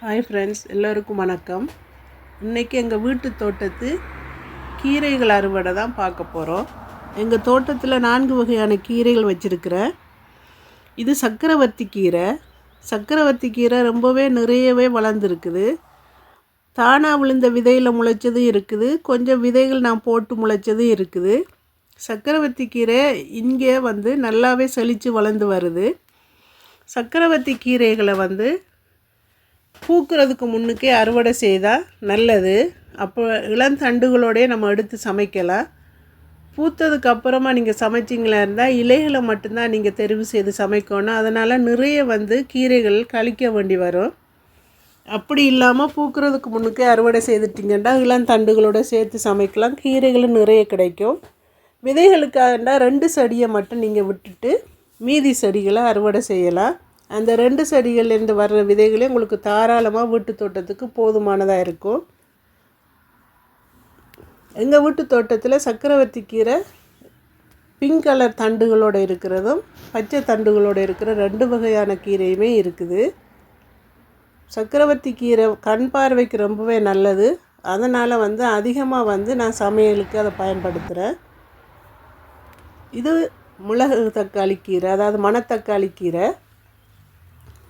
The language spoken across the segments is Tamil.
ஹாய் ஃப்ரெண்ட்ஸ் எல்லோருக்கும் வணக்கம். இன்றைக்கி எங்கள் வீட்டு தோட்டத்து கீரைகள் அறுவடை தான் பார்க்க போகிறோம் எங்கள் தோட்டத்தில் நான்கு வகையான கீரைகள் வச்சுருக்கிறேன் இது சக்கரவர்த்தி கீரை. சக்கரவர்த்தி கீரை ரொம்பவே நிறையவே வளர்ந்துருக்குது. தானாக விழுந்த விதையில் முளைச்சதும் இருக்குது. கொஞ்சம் விதைகள் நான் போட்டு முளைச்சதும் இருக்குது. சக்கரவர்த்தி கீரை இங்கே வந்து நல்லாவே செழித்து வளர்ந்து வருது. சக்கரவர்த்தி கீரைகளை வந்து பூக்கிறதுக்கு முன்னுக்கே அறுவடை செய்தால் நல்லது. அப்போ இளந்தண்டுகளோடே நம்ம எடுத்து சமைக்கலாம். பூத்ததுக்கு அப்புறமா நீங்கள் சமைச்சிங்களா இருந்தால் இலைகளை மட்டும்தான் நீங்கள் தெரிவு செய்து சமைக்கணும். அதனால் நிறைய வந்து கீரைகள் கழிக்க வேண்டி வரும். அப்படி இல்லாமல் பூக்கிறதுக்கு முன்னுக்கே அறுவடை செய்துட்டிங்கன்னா இளந்தண்டுகளோட சேர்த்து சமைக்கலாம். கீரைகளும் நிறைய கிடைக்கும். விதைகளுக்காக ரெண்டு செடியை மட்டும் நீங்கள் விட்டுட்டு மீதி செடிகளை அறுவடை செய்யலாம். அந்த ரெண்டு செடிகள்லேருந்து வர்ற விதைகளே உங்களுக்கு தாராளமாக வீட்டு தோட்டத்துக்கு போதுமானதாக இருக்கும். எங்கள் வீட்டு தோட்டத்தில் சக்கரவர்த்தி கீரை பிங்க் கலர் தண்டுகளோடு இருக்கிறதும் பச்சை தண்டுகளோடு இருக்கிற ரெண்டு வகையான கீரையுமே இருக்குது. சக்கரவர்த்தி கீரை கண் பார்வைக்கு ரொம்பவே நல்லது. அதனால் வந்து அதிகமாக வந்து நான் சமையலுக்கு அதை பயன்படுத்துகிறேன் இது மிளகு தக்காளி கீரை அதாவது மணத்தக்காளி கீரை.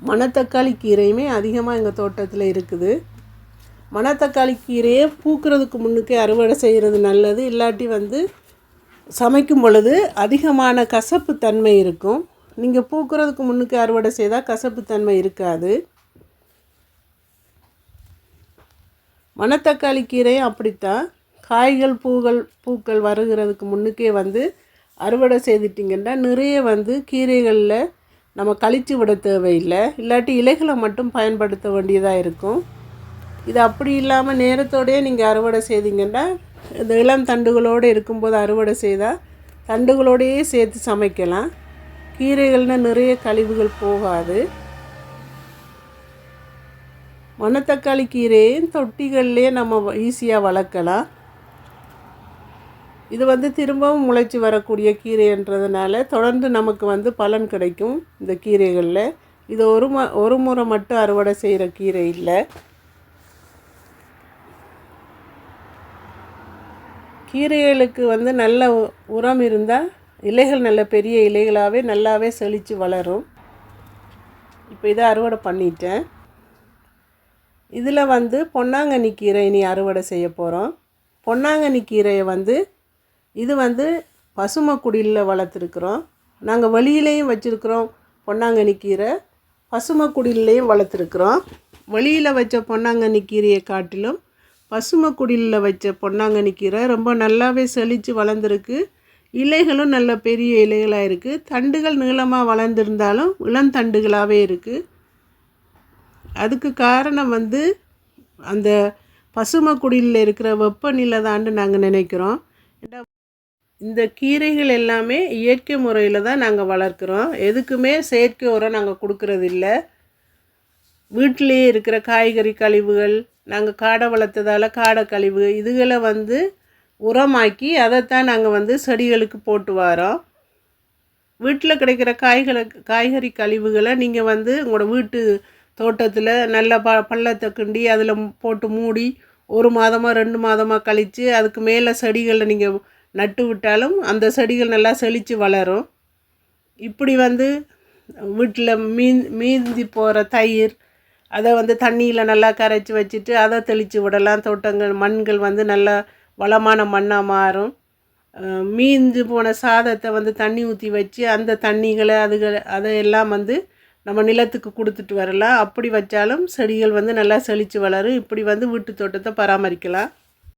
மணத்தக்காளி கீரையுமே அதிகமாக எங்கள் தோட்டத்தில் இருக்குது. மணத்தக்காளி கீரையை பூக்கிறதுக்கு முன்னுக்கே அறுவடை செய்கிறது நல்லது. இல்லாட்டி வந்து சமைக்கும் பொழுது அதிகமான கசப்பு தன்மை இருக்கும். நீங்கள் பூக்கிறதுக்கு முன்னுக்கு அறுவடை செய்தால் கசப்பு தன்மை இருக்காது. மணத்தக்காளி கீரையும் அப்படித்தான். காய்கள் பூகள் பூக்கள் வருகிறதுக்கு முன்னுக்கே வந்து அறுவடை செய்துட்டிங்கன்னா நிறைய வந்து கீரைகளில் நம்ம கழித்து விட தேவையில்லை. இல்லாட்டி இலைகளை மட்டும் பயன்படுத்த வேண்டியதாக இருக்கும். இது அப்படி இல்லாமல் நேரத்தோடையே நீங்கள் அறுவடை செய்தீங்கன்னா இந்த இளம் தண்டுகளோடு இருக்கும்போது அறுவடை செய்தால் தண்டுகளோடையே சேர்த்து சமைக்கலாம். கீரைகள்னால் நிறைய கழிவுகள் போகாது. மணத்தக்காளி கீரையும் தொட்டிகள்லேயே நம்ம ஈஸியாக வளர்க்கலாம். இது வந்து திரும்பவும் முளைச்சி வரக்கூடிய கீரைன்றதுனால தொடர்ந்து நமக்கு வந்து பலன் கிடைக்கும் இந்த கீரைகளில். இது ஒரு ம ஒரு முறை மட்டும் அறுவடை செய்கிற கீரை இல்லை. கீரைகளுக்கு வந்து நல்ல உரம் இருந்தால் இலைகள் நல்ல பெரிய இலைகளாகவே நல்லாவே செழித்து வளரும். இப்போ இதை அறுவடை பண்ணிட்டேன். இதில் வந்து பொன்னாங்கண்ணி கீரை இனி அறுவடை செய்ய போகிறோம் பொன்னாங்கண்ணி கீரையை வந்து இது வந்து பசுமை குடிலில் வளர்த்துருக்குறோம். நாங்கள் வெளியிலையும் வச்சுருக்குறோம் பொன்னாங்கண்ணி கீரை. பசுமை குடில்லையும் வளர்த்துருக்குறோம். வெளியில் வச்ச பொன்னாங்கண்ணி கீரையை காட்டிலும் பசுமை குடிலில் வச்ச பொன்னாங்கண்ணி கீரை ரொம்ப நல்லாவே செழித்து வளர்ந்துருக்கு. இலைகளும் நல்ல பெரிய இலைகளாக இருக்குது தண்டுகள் நீளமாக வளர்ந்துருந்தாலும் இளந்தண்டுகளாகவே இருக்குது அதுக்கு காரணம் வந்து அந்த பசுமை குடிலில் இருக்கிற வெப்பநிலை தான்னு நாங்கள் நினைக்கிறோம். இந்த கீரைகள் எல்லாமே இயற்கை முறையில் தான் நாங்கள் வளர்க்குறோம். எதுக்குமே செயற்கை உரம் நாங்கள் கொடுக்கறதில்ல. வீட்டிலேயே இருக்கிற காய்கறி கழிவுகள் நாங்கள் காடை வளர்த்ததால் காடை கழிவு இதுகளை வந்து உரமாக்கி அதைத்தான் நாங்கள் வந்து செடிகளுக்கு போட்டு வரோம். வீட்டில் கிடைக்கிற காய்களை காய்கறி கழிவுகளை நீங்கள் வந்து உங்களோட வீட்டு தோட்டத்தில் நல்ல ப பள்ளத்தை கிண்டி அதில் போட்டு மூடி ஒரு மாதமாக ரெண்டு மாதமாக கழித்து அதுக்கு மேலே செடிகளை நீங்கள் நட்டு விட்டாலும் அந்த செடிகள் நல்லா செழித்து வளரும். இப்படி வந்து வீட்டில் மீன் மீந்தி போகிற தயிர் அதை வந்து தண்ணியில் நல்லா கரைச்சி வச்சுட்டு அதை தெளித்து விடலாம். தோட்டங்கள் மண்கள் வந்து நல்லா வளமான மண்ணாக மாறும். மீந்து போன சாதத்தை வந்து தண்ணி ஊற்றி வச்சு அந்த தண்ணிகளை அதுகள் அதையெல்லாம் வந்து நம்ம நிலத்துக்கு கொடுத்துட்டு வரலாம். அப்படி வச்சாலும் செடிகள் வந்து நல்லா செழித்து வளரும். இப்படி வந்து வீட்டு தோட்டத்தை பராமரிக்கலாம்.